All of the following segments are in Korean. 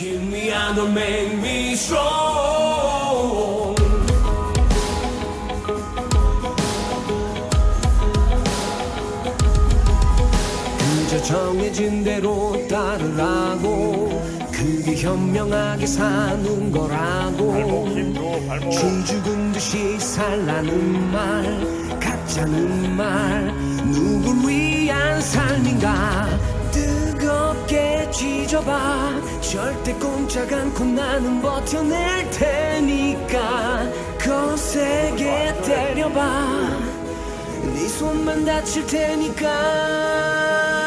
Give me and don't make me strong. 그저 정해진 대로 따르라고 그게 현명하게 사는 거라고. 발목 힘줘 발목. 쥐 죽은 듯이 살라는 말 가짜는 말 누굴 위한 삶인가 쥐져봐. 절대 꼼짝 않고 나는 버텨낼 테니까. 거세게 때려봐. 네 손만 다칠 테니까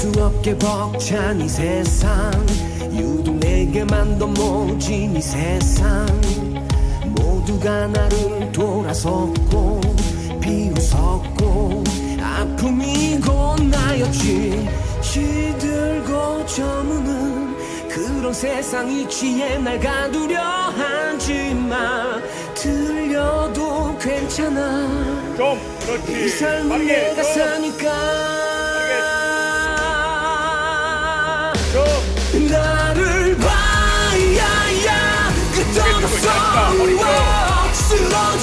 수 없게 벅찬 이 세상. 유독 내게만 더 모진 이 세상. 모두가 나를 돌아섰고 비웃었고 아픔이 곧 나였지. 시들고 저무는 그런 세상 이치에 날 가두려 하지마. 들려도 괜찮아. 좀이 그렇지. 삶은 빠르게 내가 좀, 사니까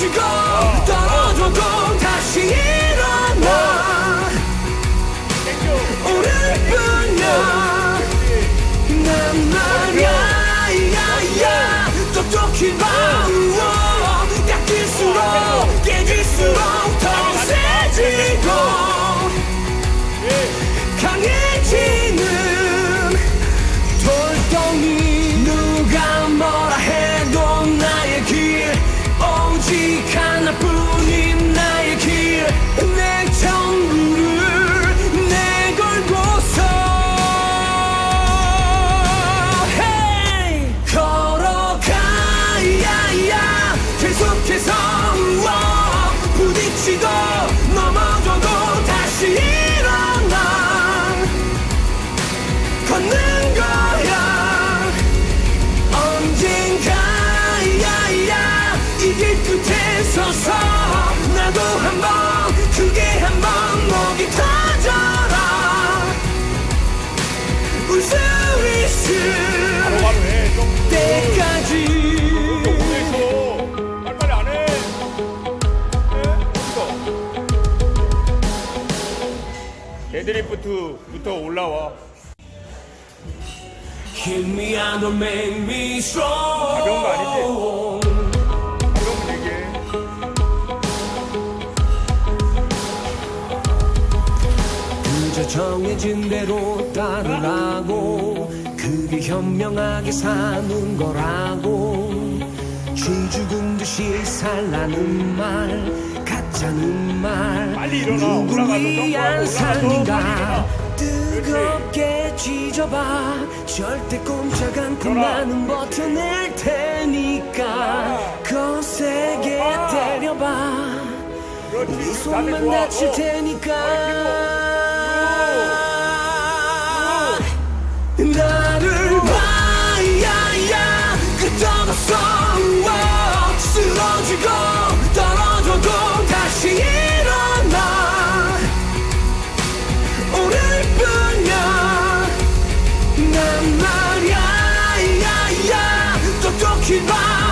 you go? 끝에 서서 나도 한번 크게 한번 목이 터져라. 울수 있을 해좀. 때까지. 안해. 네? 데드리프트부터 올라와. Hit me and don't make me strong. 가벼운 거 아니지? 정해진 대로 따르라고 그게 현명하게 사는 거라고 쥐 죽은 듯이 살라는 말 가짜는 말 빨리 일어나. 누굴 위한 삶인가 일어나. 뜨겁게 쥐져봐 절대 꼼짝 않고. 나는 버텨낼 테니까 거세게 아. 때려봐 네 자세 손만 다칠 어. 테니까 去吧。